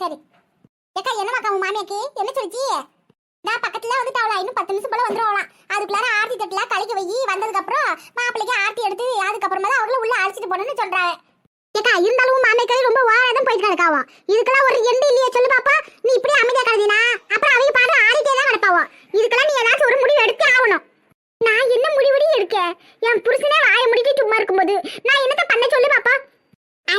சரி. ஏக்கா என்னமாக்கா உன் மாமியாக்கு? என்ன சொல்லிச்சு? நான் பக்கத்துல வந்துட்டாவளா இன்னும் பத்து நிமிஷம் போல வந்துருவாளாம். அதுக்குள்ளார ஆர்த்தி தட்டுல கழிக்க வை வந்ததுக்கு அப்புறம் மாப்பிள்ளைக்கு ஆர்த்தி எடுத்து அதுக்கப்புறமா தான் அவங்கள உள்ள அழைச்சிட்டு போனேன்னு சொல்றாங்க. ஏக்கா இருந்தாலும் உன் மாமியாக்கு ரொம்ப வாழாதான் போயிட்டு கிடக்காவோ இதுக்கெல்லாம் ஒரு எண்டு இல்லையே சொல்லு பாப்பா. நீ இப்படி அமைதியா கழுதினா அப்புறம் அவங்க பாட்டு ஆடிட்டே தான் கிடப்பாவோ இதுக்கெல்லாம் நீ ஏதாச்சும் ஒரு முடிவு எடுத்தே ஆகணும். நான் என்ன முடிவடி எடுக்க என் புருஷனே வாய முடிக்க சும்மா இருக்கும்போது நான் என்னத்த பண்ண சொல்லு பாப்பா?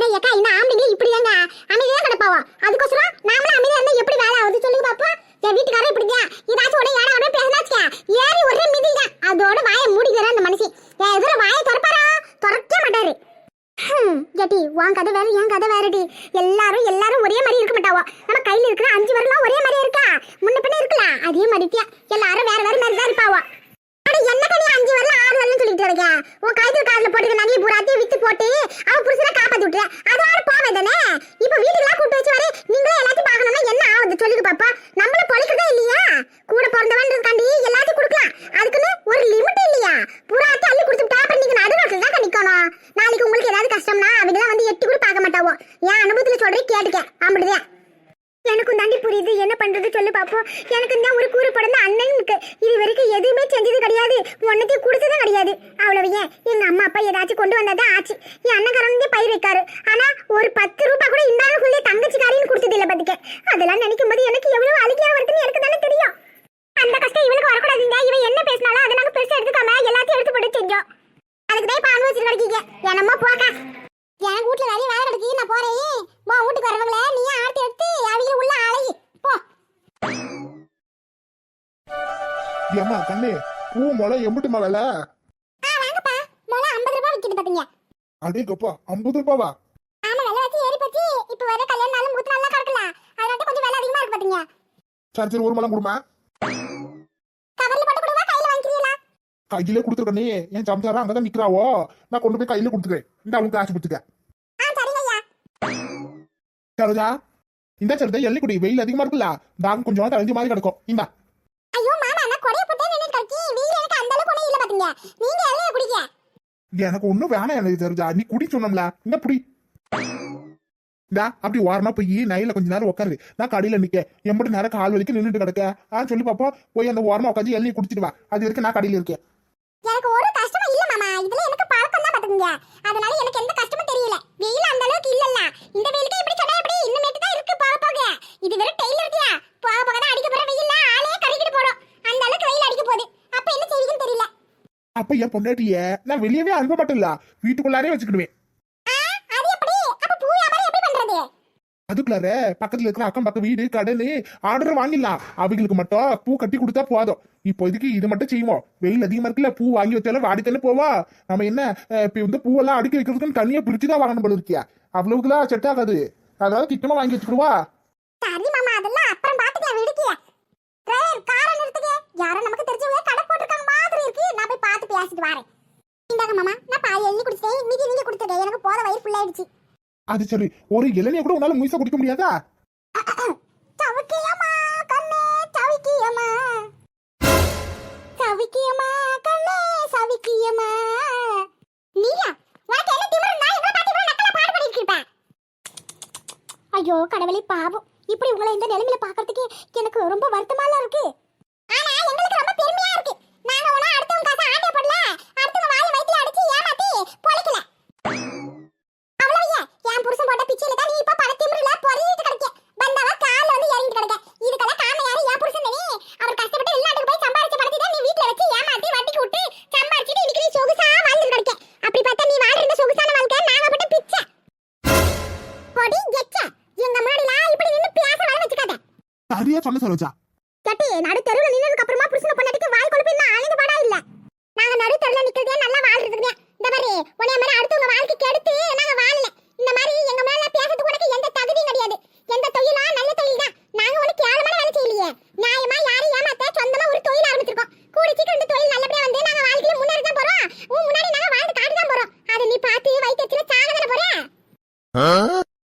அட ஏக்கா? இந்த ஆம்பளைங்க இப்படிதாங்க. அமைதியா கிடப்பாவோ அதுக்கோசரம் நாமளும் அமைதியா இருந்தா எப்படி வேலை ஆகுது சொல்லுங்க பாப்பா என் வீட்டுக்காரர் இப்படிதான். ஏதாச்சும் உடனே யாரும் உடனே பேசினாச்சுக்க ஏறி ஒரே மிதிங்க. அதோட வாயை மூடிக்கிறார் அந்த மனுஷி என் எதிர வாயை திறப்பாரா? திறக்க மாட்டாரு. ஹம், உன் கதை வேற என் கதை வேறடி. எல்லாரும் எல்லாரும் ஒரே மாதிரி இருக்க மாட்டாவோ? நம்ம கையில இருக்கிற அஞ்சு வரலாம் ஒரே மாதிரி இருக்கா? முன்ன பின்ன இருக்கலாம். அதே மாதிரி எல்லாரும் வேற வேற மாதிரி தான் இருப்பாவோ? அட என்ன கனி அஞ்சு வரல ஆறு வரலன்னு சொல்லிட்டு இருக்க? உன் கழுத்து காதுல போட்டுக்க நகையை பூராத்தையும் வித்து போட்டு அவ புருஷனை காப்பாத்தி விட்டுற அதோட போவே தானே? இப்ப வீட்டுக்குலாம் கூப்பிட்டு வச்சு வர நீங்களே எல்லாத்தையும் பார்க்கணும்னா என்ன ஆகுது? சொல்லுங்க பாப்பா. நம்மள பொழைக்கிறதா இல்லையா? கூட பிறந்தவன்றதுக்காண்டி எல்லாத்தையும் கொடுக்கலாம் அதுக்குன்னு ஒரு லிமிட் இல்லையா பூராத்தையும் அள்ளி கொடுத்துட்டா அப்புறம் நீங்க நடுரோட்டில் தான் நிக்கணும் நாளைக்கு உங்களுக்கு ஏதாவது கஷ்டம்னா அவங்களாம் வந்து எட்டி கூட பார்க்க மாட்டாவோ என் அனுபவத்துல சொல்றேன் கேட்டுக்க அப்படிதான் எனக்கும் தாண்டி புரியுது என்ன பண்றது சொல்லு பாப்போம் எனக்கு தான் ஒரு கூறு பிறந்த அண்ணன் இருக்கு இது வரைக்கும் எதுவுமே செஞ்சது கிடையாது ஒன்னத்தையும் கொடுத்ததும் கிடையாது அவ்வளவு ஏன் எங்க அம்மா அப்பா ஏதாச்சும் கொண்டு வந்தாதான் ஆச்சு என் அண்ணன் பயிர் வைக்காரு ஆனா ஒரு பத்து ரூபாய் கூட இந்த ஆளுக்குள்ளே தங்கச்சிக்காரின்னு கொடுத்தது இல்ல பாத்துக்க அதெல்லாம் நினைக்கும் போது எனக்கு எவ்வளவு அழுகியா வருதுன்னு எனக்கு தானே தெரியும் அந்த கஷ்டம் இவனுக்கு வரக்கூடாதுங்க இவன் என்ன பேசினாலும் அதை நாங்க பெருசா எடுத்துக்காம எல்லாத்தையும் எடுத்து போட்டு செஞ்சோம் அதுக்கு தான் இப்ப அனுபவிச்சு கிடைக்கீங்க என்னமோ போக்க என் வீட்ல நிறைய வேலை கிடக்கு நான் போறேன் வா வீட்டுக்கு வரவங்கள நீ ஆர்த்தி எடுத்து அவங்க உள்ள அழகி போ ஏம்மா கண்ணே பூ விலை. வாங்கப்பா. மொளை 50 ரூபாய் விக்குது பாத்தீங்க அடேங்கப்பா ஐம்பது ரூபாவா? ஆமா விலை வச்சு ஏறி போச்சு. இப்ப வர கல்யாண நாள்லாம் அதனால கொஞ்சம் விலை அதிகமா இருக்கு பாத்தீங்க சரி சரி ஒரு முளம் கொடுமா. கவர்ல போட்டு கொடுவா கையில வாங்கிக்கிறீங்களா? கையிலே கொடுத்துருக்கனே என் சம்சாரம் அங்கதான் நிக்கிறாவோ? நான் கொண்டு போய் கையில கொடுத்துக்கிறேன். இந்த அவளுக்கு காசு கொடுத்துக்க. ஆ சரிங்க ஐயா. சரோஜா இந்த சரதா எள்ளி குடி வெயில் அதிகமா இருக்குல்ல. தாகம் கொஞ்சம் தழைஞ்ச மாதிரி கிடக்கும். இந்தா. ஐயோ மாமா நான் கொடைய போட்டே நின்னு கிடக்கி வீட்ல எனக்கு அந்த அளவுக்கு ஒண்ணும் இல்ல பாத்தீங்க நீங்க எல்லாம் குடிக்க எனக்கு ஒண்ணும் வேணாம் எனக்கு சரோஜா நீ குடி சொன்னோம்ல இந்த புடி இந்தா அப்படி ஓரமா போய் நைல கொஞ்ச நேரம் உட்காரு நான் கடையில நிக்க எம்பிட்டு நேரம் கால் வலிக்கு நின்னுட்டு கிடக்க. ஆ சொல்லி பாப்போம். போய் அந்த ஓரமா உட்காந்து எள்ளி குடிச்சிட்டு வா. அது வரைக்கும் நான் கடையில இருக்கேன். எனக்கு ஒரு கஷ்டமும் இல்ல மாமா இதுல எனக்கு பழக்கம் தான் பாத்துங்க அதனால எனக்கு எந்த கஷ்டமும் தெரியல வெயில் அந்த அளவுக்கு இல்லல்ல இந்த வெயிலுக்கு இப்படி சொன்னா எப்படி இன்னுமேட்டு தான் இருக்கு போக போக இது வெறும் டெய்லர் தான் போக போக தான் அடிக்க போற வெயில்ல ஆளே கறிக்கிட்டு போடும் அந்த அளவுக்கு வெயில் அடிக்க போகுது அப்ப என்ன செய்வீங்கன்னு தெரியல அப்ப என் பொண்டாட்டிய நான் வெளியவே அனுப்ப மாட்டேன்ல வீட்டுக்குள்ளாரே வச்சுக்கிடுவேன். அதுக்குள்ளார பக்கத்துல இருக்கிற அக்கம் பக்கம் வீடு கடல் ஆர்டர் வாங்கிடலாம். அவங்களுக்கு மட்டும் பூ கட்டி கொடுத்தா போதும். இப்போதைக்கு இது மட்டும் செய்வோம். வெயில் அதிகமா இருக்குல்ல பூ வாங்கி வச்சாலும் வாடித்தானே போவா. நம்ம என்ன இப்ப வந்து பூவெல்லாம் அடுக்கி வைக்கிறதுக்கு தனியா பிரிச்சு தான் வாங்கணும் போல இருக்கியா? அவ்வளவுக்குலாம் செட் ஆகாது. அதாவது திட்டமா வாங்கி வச்சுக்கிடுவா சரி மாமா அதெல்லாம் அப்புறம் பாத்துக்கலாம் விடுக்கிய டிரைவர் காரை நிறுத்துங்க யாரோ நமக்கு தெரிஞ்சவங்க கடை போட்டிருக்காங்க மாதிரி இருக்கு நான் பேசிட்டு வரேன். இந்தாங்க மாமா நான் பாதி எழுதி குடிச்சிட்டேன். மீதி நீங்க கொடுத்துருக்கேன் எனக்கு போத வயிறு ஃபுல் ஆயிடுச்சு. அது சரி. ஒரு இளநிய கூட உன்னால முயசா குடிக்க முடியாதா? சவிக்கியம்மா கண்ணே சவிக்கியம்மா. சவிக்கியம்மா கண்ணே சவிக்கியம்மா. நீயா? உனக்கு என்ன திமிரு? நான் எங்க பாட்டி இவ்வளவு நக்கலா பாடு இருப்பேன். ஐயோ கடவுளே பாவம். இப்படி உங்களை இந்த நிலைமையில பாக்குறதுக்கு எனக்கு ரொம்ப வருத்தமால இருக்கு ஆனா எங்களுக்கு ரொம்ப பெருமையா இருக்கு நாங்க உன அடுத்தவங்க காசை ஆட்டே போடல அடுத்தவங்க வாயை வயித்துல அடிச்சு ஏமாத்தி பொழைக்கல அவ்வளவு ஏன் என் புருஷன் போட்ட பிச்சையில தான் நீ இப்ப பண திமிருல பொறியிட்டு கிடக்க வந்தவ கால்ல வந்து இறங்கிட்டு கிடக்க இதுக்கெல்லாம் காரணம் யாரு என் புருஷன் தானே அவர் கஷ்டப்பட்டு வெளிநாட்டுக்கு போய் சம்பாரிச்ச பணத்தை தான் நீ வீட்ல வச்சு ஏமாத்தி வட்டிக்கு விட்டு சம்பாரிச்சிட்டு இன்னைக்கு நீ சொகுசா வாழ்ந்துட்டு கிடக்க அப்படி பார்த்தா நீ வாழ்ற இந்த சொகுசான வாழ்க்கை நாங்க பட்ட பிச்சை பொடி எச்ச எங்க முன்னாடிலாம் இப்படி நின்னு பேச வர வச்சுக்காத. சரியா சொன்ன சரோஜா. கட்டி நடு தெருவுல நின்னதுக்கு அப்புறமா புருஷனை பொண்டாட்டிக்கு வாய் கொழுப்பு இன்னும் அழிந்து படா இல்ல. நாங்க நடு தெருவுல நிக்கிறதே நல்லா வாழ்றதுக்கு இந்த மாதிரி உன்னைய மாதிரி அடுத்தவங்க வாழ்க்கை கெடுத்து நாங்க வாழல. இந்த மாதிரி எங்க மேல பேசுறதுக்கு உனக்கு எந்த தகுதியும் கிடையாது. எந்த தொழிலா நல்ல தொழில் தான் நாங்க உனக்கு கேவலமான வேலை செய்யலையே. நியாயமா யாரையும் ஏமாத்த சொந்தமா ஒரு தொழில் ஆரம்பிச்சிருக்கோம். கூடி சீக்கிரம் இந்த தொழில் நல்லபடியா வந்து நாங்க வாழ்க்கையில முன்னேறி தான் போறோம் உன் முன்னாடி நாங்க வாழ்ந்து காட்டி தான் போறோம் அதை நீ பார்த்து வயிற்றுல சாக தானே போற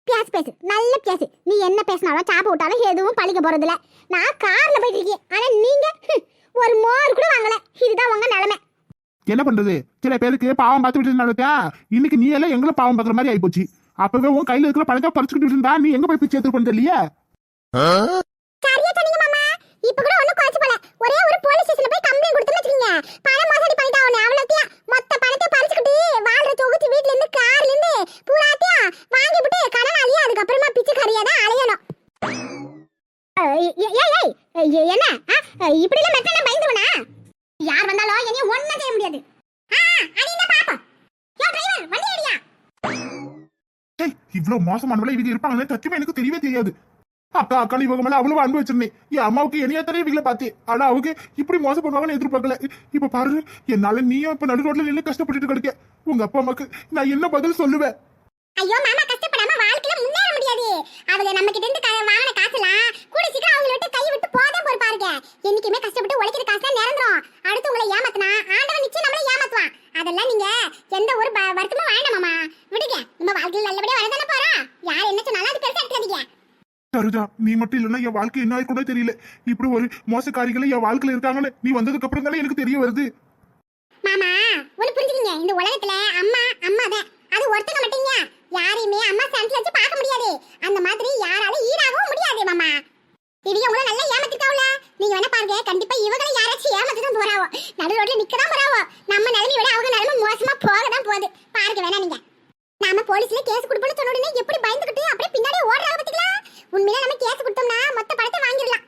பேசு பேசு நல்ல பேசு நீ என்ன பேசினாலும் சாப்ப விட்டாலும் எதுவும் பழிக்க போறதில்ல. நான் கார்ல போயிட்டு இருக்கேன். ஆனா நீங்க ஒரு மோர் கூட வாங்கல. இதுதான் உங்க நிலைமை. என்ன பண்றது? சில பேருக்கு பாவம் பார்த்து விட்டு நடத்தா இன்னைக்கு நீ எல்லாம் எங்களை பாவம் பார்க்குற மாதிரி ஆயிப்போச்சு. அப்பவே உன் கையில இருக்கிற பணத்தை பறிச்சுக்கிட்டு இருந்தா நீ எங்க போய் பிச்சை எடுத்து இல்லையா? சரியா சொன்னீங்க மாமா. இப்ப கூட ஒண்ணு குறைச்சு போல. ஒரே ஒரு போலீஸ் ஸ்டேஷன்ல போய் கம்ப்ளைண்ட் கொடுத்து வச்சுக்கீங்க. பணம் மோசடி பண்ணிட்டா அவனே அவ்வளோத்தையும் மொத்த பணத்தை பறிச்சுக்கிட்டு வாழ்ற தொகுத்து வீட்ல இருந்து கார்ல இருந்து பூராத்தையும் வாங்கி விட்டு கடனாளியே அதுக்கப்புறமா பிச்சைக்காரியா தான் அலையணும். என்ன? இப்படி எல்லாம் மெத்தன பயந்துவனா யார் வந்தாலும் என்னைய ஒண்ணும் செய்ய முடியாது. இவ்வளவு மோசமானவள இவங்க இருப்பாங்கன்னு சத்தியமா எனக்கு தெரியவே தெரியாது. அக்கா அக்கா இவங்க மேல அவ்வளவு அன்பு வச்சிருந்தேன் என் அம்மாவுக்கு என்னையா தர இவங்கள பார்த்தேன் ஆனா அவங்க இப்படி மோசம் பண்ணுவாங்கன்னு எதிர்பார்க்கல. இப்ப பாரு என்னால நீயும் இப்ப நடு ரோட்ல நின்று கஷ்டப்பட்டுட்டு கிடக்க. உங்க அப்பா அம்மாக்கு நான் என்ன பதில் சொல்லுவேன்? ஐயோ மாமா கஷ்டப்படாம வாழ்க்கையில முன்னேற முடியாது. அவங்க நம்ம கிட்ட இருந்து வாங்கின காசுலாம் கூட சீக்கிரம் அவங்கள விட்டு கை விட்டு போதே போற பாருங்க என்னைக்குமே கஷ்டப்பட்டு உழைக்கிற காசு தான் நிரந்தரம் அடுத்து உங்களை ஏமாத்தினா ஆண்டவன் நிச்சயம் நம்மள ஏமாத்துவான் அதெல்லாம் நீங்க எந்த ஒரு ப- வருத்தமும் வேண்டாம் மாமா விடுங்க நம்ம வாழ்க்கையில நல்லபடியா வரதானே போறோம் யார் என்ன சொன்னாலும் அது பெருசா எடுக்காதீங்க சரோஜா நீ மட்டும் இல்லைன்னா என் வாழ்க்கை என்ன கூட தெரியல. இப்படி ஒரு மோசக்காரிகளை என் வாழ்க்கையில இருக்காங்கன்னு நீ வந்ததுக்கு அப்புறம் தானே எனக்கு தெரிய வருது? மாமா ஒண்ணு புரிஞ்சுக்கீங்க. இந்த உலகத்துல அம்மா அம்மா தான் அது ஒருத்தங்க மட்டுங்க யாரையுமே அம்மா ஸ்டாண்ட்ல வச்சு பார்க்க முடியாது அந்த மாதிரி யாராலும் ஈடாகவும் முடியாது மாமா இவங்க உங்களை நல்லா ஏமாத்திருக்காவுல நீங்க வேணா பாருங்க கண்டிப்பா இவங்களை யாராச்சும் ஏமாத்தி தான் போறாவோ நடு ரோட்ல நிக்க தான் போறாவோ நம்ம நிலைமை விட அவங்க நிலைமை மோசமா போக தான் போகுது பாருங்க வேணா நீங்க நாம போலீஸ்ல கேஸ் கொடுப்போம்னு சொன்ன உடனே எப்படி பயந்துக்கிட்டு அப்படியே பின்னாடி ஓடுறாங்க பாத்தீங்களா உண்மையில நம்ம கேஸ் கொடுத்தோம்னா மொத்த பணத்தை வாங்கிடலாம்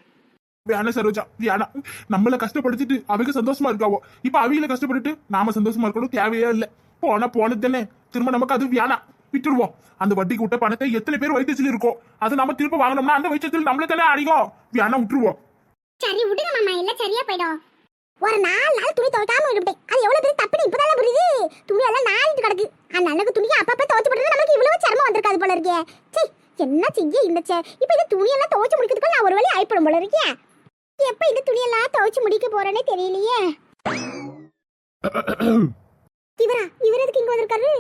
வேணா சரோஜா வேணா. நம்மள கஷ்டப்படுத்திட்டு அவங்க சந்தோஷமா இருக்காவோ? இப்ப அவங்கள கஷ்டப்பட்டுட்டு நாம சந்தோஷமா இருக்கணும் தேவையே இல்லை. போனா போனது தானே. திரும்ப நமக்கு அது வேணா. விட்டுருவோம். அந்த வட்டிக்கு விட்ட பணத்தை எத்தனை பேர் வைத்தியத்தில் இருக்கோம்? அது நம்ம திரும்ப வாங்கினோம்னா அந்த வைத்தியத்தில் நம்மள தானே அடிக்கும் வேணா விட்டுருவோம். சரி விடுங்க மாமா. எல்லாம் சரியா போயிடும். ஒரு நாலு நாள் துணி துவைக்காம இருப்பேன் அது எவ்வளவு பெரிய தப்புன்னு இப்பதான் புரியுது. துணி எல்லாம் நாளிட்டு கிடக்கு. அந்த அண்ணனுக்கு துணியை அப்பப்ப துவைச்சு போடுறது நமக்கு இவ்வளவு சிரமம் வந்திருக்காது போல இருக்கே. சீ என்ன செய்ய இந்த இப்ப இப்போ இந்த துணியெல்லாம் துவைச்சு முடிக்கிறதுக்கு நான் ஒரு வழி ஆயிப்படும் போல இருக்கேன் எப்ப இந்த துணியெல்லாம் துவைச்சு முடிக்க போறேனே தெரியலையே. இவரா? இவர் எதுக்கு இங்க வந்திருக்காரு?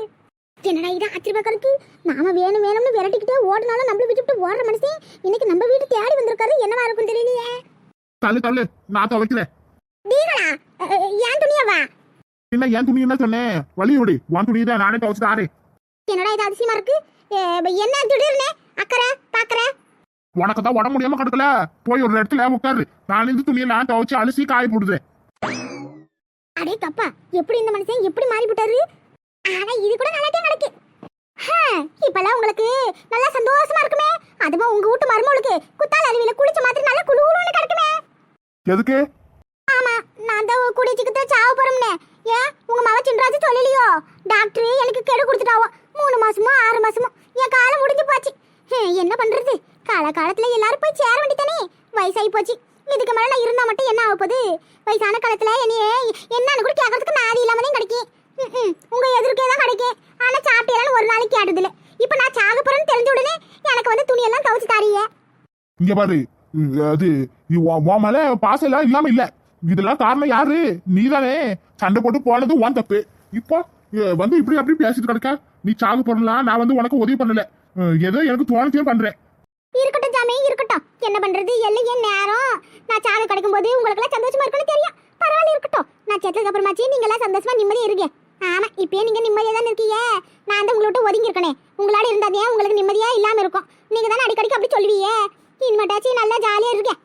என்னடா இது ஆச்சரியமா இருக்கு நாம வேணும் வேணும்னு விரட்டிக்கிட்டே ஓடினாலும் நம்மள விட்டுட்டு ஓடுற மனுஷன் இன்னைக்கு நம்ம வீட்டு தேடி வந்திருக்காரு. என்னவா இருக்கும் தெரியலையே. தள்ளு தள்ளு. நான் துவைக்கிறேன் நீங்களா என் துணியாவா? என்ன ஏன் துணி என்ன சொன்னேன் வழி விடு. உன் துணி தான் நானே துவைச்சு தாரேன். என்னடா இது அதிசயமா இருக்கு? என்ன திடீர்னு? அக்கறை பாக்கற? உனக்கு தான் உடம்பு முடியாம கிடக்கல. போய் ஒரு இடத்துல உட்காரு. நான் இந்த துணியெல்லாம் துவைச்சு அலசி காய போடுறேன். அடே தப்பா. எப்படி இந்த மனுஷன் எப்படி மாறி விட்டாரு ஆனா இது கூட நல்லாட்டே நடக்கு. ஹே, இப்பெல்லாம் உங்களுக்கு நல்லா சந்தோஷமா இருக்குமே. அதுவும் உங்க வீட்டு மருமகளுக்கு குத்தால அருவியில குளிச்ச மாதிரி நல்லா குளூருன்னு கிடக்குமே. எதுக்கு? ஆமா நான் தான் கூடிய சீக்கிரத்துல சாவ போறோம்னே. ஏன் உங்க மவ சின்ராஜ் சொல்லலையோ? டாக்டர் எனக்கு கெடு கொடுத்துட்டாவோ? மூணு மாசமோ ஆறு மாசமோ? என் காலம் முடிஞ்சு போச்சு. என்ன பண்றது? காலத்துல எல்லாரும் போய் சேர வேண்டித்தானே வயசாகி போச்சு. இதுக்கு மேல நான் இருந்தா மட்டும் என்ன ஆக போகுது? வயசான காலத்துல என்னையே என்னன்னு கூட கேட்கறதுக்கு நாதி இல்லாம தான் கிடைக்கும். ம், உங்க எதிர்க்கே தான் கிடைக்கும். ஆனா சாப்பிட்டேன்னு ஒரு நாளைக்கு கேட்டதில்ல. இப்ப நான் சாக போறேன்னு தெரிஞ்ச உடனே எனக்கு வந்து துணியெல்லாம் துவைச்சு தாரியே இங்க பாரு. அது உன் மேல பாசம் எல்லாம் இல்லாம இல்ல. இதெல்லாம் காரணம் யாரு? நீதானே. சண்டை போட்டு போனது உன் தப்பு. இப்போ வந்து இப்படி அப்படி பேசிட்டு கிடக்க? நீ சாகு போடலாம் நான் வந்து உனக்கு உதவி பண்ணல. ஏதோ எனக்கு தோணத்தையும் பண்றேன். என்ன பண்றது? எல்லாம் என் நேரம். நான் சாக கிடைக்கும் போது உங்களுக்கு எல்லாம் சந்தோஷமா இருக்குன்னு தெரியும். பரவாயில்ல இருக்கட்டும். நான் செத்ததுக்கு அப்புறமாச்சு நீங்க எல்லாம் சந்தோஷமா நிம்மதியா இருங்க. ஆமா இப்பயே நீங்க நிம்மதியா தானே இருக்கீங்க? நான் தான் உங்களோட ஒதுங்கி இருக்கனே. உங்களால இருந்தாதே உங்களுக்கு நிம்மதியா இல்லாம இருக்கும். நீங்க தானே அடிக்கடிக்கு அப்படி சொல்லுவீங்க? இனிமேட்டாச்சு நல்லா ஜாலியா இருக்கேன்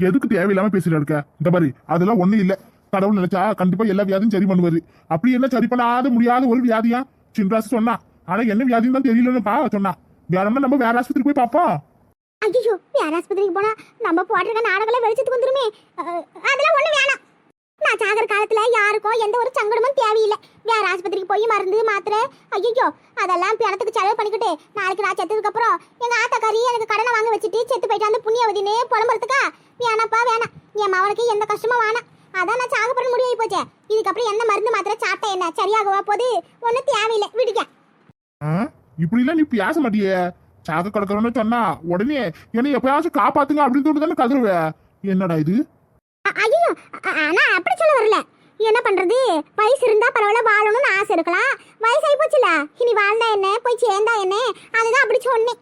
எதுக்கு தேவையில்லாம பேசிட்டு இருக்க? இந்த மாதிரி அதெல்லாம் ஒண்ணும் இல்ல. கடவுள் நினைச்சா கண்டிப்பா எல்லா வியாதியும் சரி பண்ணுவாரு. அப்படி என்ன சரி பண்ணாத முடியாத ஒரு வியாதியா? சின்ராசு சொன்னா. ஆனா என்ன வியாதின்னு தான் தெரியலன்னு பா சொன்னா. வேறம்னா நம்ம வேற ஆஸ்பத்திரி போய் பார்ப்போம். ஐயோ வேற ஆஸ்பத்திரிக்கு போனா நம்ம போட்டிருக்க நாடகம்லாம் வெளிச்சத்துக்கு வந்துருமே. அதெல்லாம் ஒண்ணு வேணாம். நான் சாகர காலத்துல யாருக்கும் எந்த ஒரு சங்கடமும் தேவையில்லை. வேற ஆஸ்பத்திரிக்கு போய் மருந்து மாத்திரை ஐயோ அதெல்லாம் பணத்துக்கு செலவு பண்ணிக்கிட்டு நாளைக்கு நான் செத்ததுக்கு அப்புறம் எங்க ஆத்தாக்காரி எனக்கு கடனை வாங்க வச்சுட்டு செத்து போயிட்டு அந்த புண்ணியவதினே புலம்புறதுக்கா? வேணாப்பா வேணாம். என் மவனுக்கு எந்த கஷ்டமும் வேணாம். அதான் நான் சாக போற முடிவு போச்சே இதுக்கப்புறம் எந்த மருந்து மாத்திரை சாப்பிட்டேன் என்ன? சரியாகவா போகுது? ஒன்றும் தேவையில்லை. விடுங்க. இப்படி எல்லாம் நீ பேச மாட்டியே. சாக கிடக்குறோன்னு சொன்னா உடனே என்னை எப்பயாச்சும் காப்பாத்துங்க அப்படின்னு சொல்லிட்டு தானே கதறுவேன் என்னடா இது? ஐயோ ஆனா அப்படி சொல்ல வரல. என்ன பண்றது? வயசு இருந்தா பரவாயில்ல வாழணும்னு ஆசை இருக்கலாம் வயசாகி போச்சுல. இனி வாழ்ந்தா என்ன? போய் சேர்ந்தா என்ன? அதுதான் அப்படி சொன்னேன்.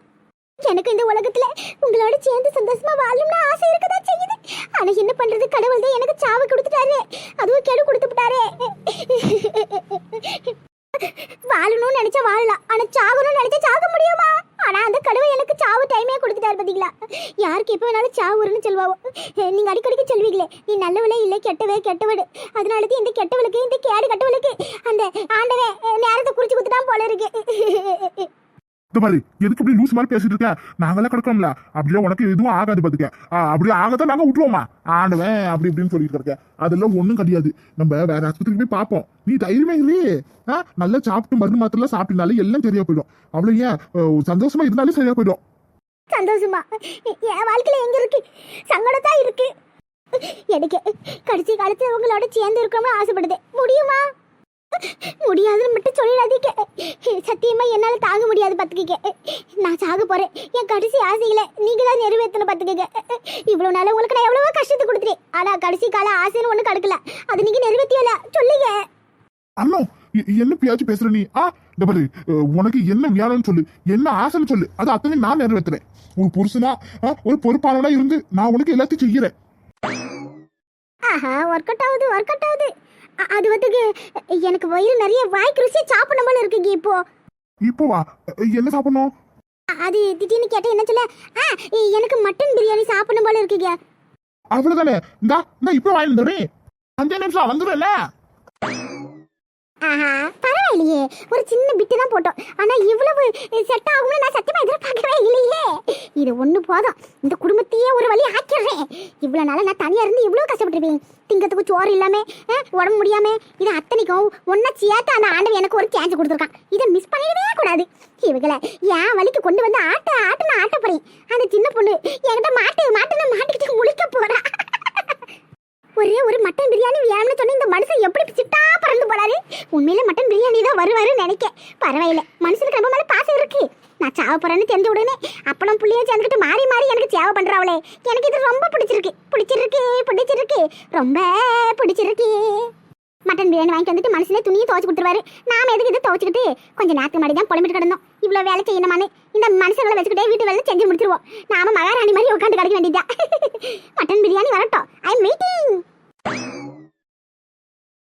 எனக்கு இந்த உலகத்துல உங்களோட சேர்ந்து சந்தோஷமா வாழணும்னு ஆசை இருக்கதா செய்யுது? ஆனா என்ன பண்றது? கடவுள் தான் எனக்கு சாவு கொடுத்துட்டாரு. அதுவும் கெடு கொடுத்து விட்டாரு. வாழணும்னு நினைச்சா வாழலாம். ஆனா சாகணும்னு நினைச்சா சாக முடியுமா? ஆனா அந்த கடவுள் எனக்கு சாவு டைமே கொடுத்துட்டாரு பாத்தீங்களா? யாருக்கு எப்ப வேணாலும் சாவு வரும்னு சொல்லுவாவோ நீங்க அடிக்கடிக்கு சொல்வீங்களே நீ நல்லவளே இல்லை கெட்டவே கெட்டவடு அதனாலதான் இந்த கெட்டவளுக்கு இந்த கேடு கெட்டவளுக்கு அந்த ஆண்டவே நேரத்தை குறிச்சு குத்துட்டான் போல இருக்கு. இந்த மாதிரி எதுக்கு இப்படி லூஸ் மாதிரி பேசிட்டு இருக்க? நாங்களாம் கிடக்கோம்ல அப்படியே உனக்கு எதுவும் ஆகாது பாத்துக்க. ஆ, அப்படியே ஆகத்தான் நாங்க விட்டுருவோமா? ஆண்டவன் அப்படி இப்படின்னு சொல்லிட்டு இருக்க அதெல்லாம் ஒண்ணும் கிடையாது. நம்ம வேற ஆஸ்பத்திரிக்கு போய் பார்ப்போம். நீ தைரியமே இல்லையே நல்லா சாப்பிட்டு மருந்து மாத்திரம் சாப்பிட்டுனாலே எல்லாம் சரியா போயிடும். அவ்வளவு ஏன்? சந்தோஷமா இருந்தாலே சரியா போயிடும். சந்தோஷமா? என் வாழ்க்கையில எங்க இருக்கு? சங்கடத்தா இருக்கு. எனக்கு கடைசி காலத்துல உங்களோட சேர்ந்து இருக்கணும்னு ஆசைப்படுது. முடியுமா? முடியாதுன்னு மட்டும் சொல்லிடாதீங்க. சத்தியமா என்னால தாங்க முடியாது பாத்துக்கங்க. நான் சாக போறேன். என் கடைசி ஆசைகளை நீங்க தான் நிறைவேற்றணும் பாத்துக்கங்க. இவ்வளவு நாள் உங்களுக்கு நான் எவ்வளவோ கஷ்டத்தை கொடுத்துட்டேன். ஆனா கடைசி கால ஆசைன்னு ஒண்ணு கிடக்கல அது நீங்க நிறைவேற்றியல சொல்லுங்க. அண்ணோ என்ன பேச்சு பேசுற நீ? ஆ இந்த பாரு உனக்கு என்ன வேணும்னு சொல்லு. என்ன ஆசைன்னு சொல்லு. அது அத்தனை நான் நிறைவேற்றுறேன் ஒரு புருஷனா ஒரு பொறுப்பானவனா இருந்து நான் உனக்கு எல்லாத்தையும் செய்யறேன். ஆஹா ஒர்க் அவுட் ஆகுது ஒர்க் அவுட் ஆகுது. அது வந்து எனக்கு வயிறு நிறைய வாய்க்கு ருசியா சாப்பிடணும் போல இருக்குங்க இப்போ. இப்போ வா. அஹ், என்ன சாப்பிடணும்? அது திடீர்னு கேட்டா என்ன சொல்ல? ஆ எனக்கு மட்டன் பிரியாணி சாப்பிடணும் போல இருக்குங்க அவ்வளவுதானே. இந்தா இந்த இப்ப வாங்கி வந்துடுறேன். அஞ்சு நிமிஷம் வந்துடும்ல ஆஹா ஒரு சின்ன பிட்டு தான் போட்டோம். ஆனால் இவ்வளவு செட் ஆகும்னு நான் சத்தியமாக எதிர்பார்க்கவே இல்லையே. இது ஒண்ணு போதும். இந்த குடும்பத்தையே ஒரு வழி ஆக்கிடுறேன். இவ்வளோ நாளாக நான் தனியாக இருந்து இவ்வளோ கஷ்டப்பட்டுருப்பேன். திங்கத்துக்கு சோறு இல்லாமல் உடம்பு முடியாமல் இது அத்தனைக்கும் ஒன்றா சேர்த்து அந்த ஆண்டவன் எனக்கு ஒரு சான்ஸ் கொடுத்துருக்கான். இதை மிஸ் பண்ணிடவே கூடாது. இவங்களை என் வழிக்கு கொண்டு வந்து ஆட்ட ஆட்டுன்னு நான் ஆட்ட அந்த சின்ன பொண்ணு என்கிட்ட மாட்டு மாட்டுன்னு மாட்டிக்கிட்டு முழிக்க போகிறா ஒரே ஒரு மட்டன் பிரியாணி வேணும்னு சொன்ன இந்த மனுஷன் எப்படி சிட்டா பறந்து போறாரு உண்மையில மட்டன் பிரியாணி தான் வருவாருன்னு நினைக்க பரவாயில்ல. மனுஷனுக்கு ரொம்ப மேல பாசம் இருக்கு. நான் சாவ போறேன்னு தெரிஞ்ச உடனே அப்பளம் புள்ளியும் சேர்ந்துக்கிட்டு மாறி மாறி எனக்கு சேவை பண்றாவளே. எனக்கு இது ரொம்ப பிடிச்சிருக்கு. பிடிச்சிருக்கு பிடிச்சிருக்கு. ரொம்ப பிடிச்சிருக்கு. மட்டன் பிரியாணி வாங்கிட்டு வந்துட்டு மனசுல துணியை துவச்சு கொடுத்துருவாரு. நாம எதுக்கு இதை துவச்சிக்கிட்டு? கொஞ்சம் நேரத்துக்கு முன்னாடி தான் புலம்பிட்டு கிடந்தோம். இவ்வளோ வேலை செய்யணுமான்னு. இந்த மனுஷங்களை வச்சுக்கிட்டே வீட்டு வேலை செஞ்சு முடிச்சிருவோம். நாம மகாராணி மாதிரி உட்காந்து கிடைக்க வேண்டியதா மட்டன் பிரியாணி வரட்டும். I am waiting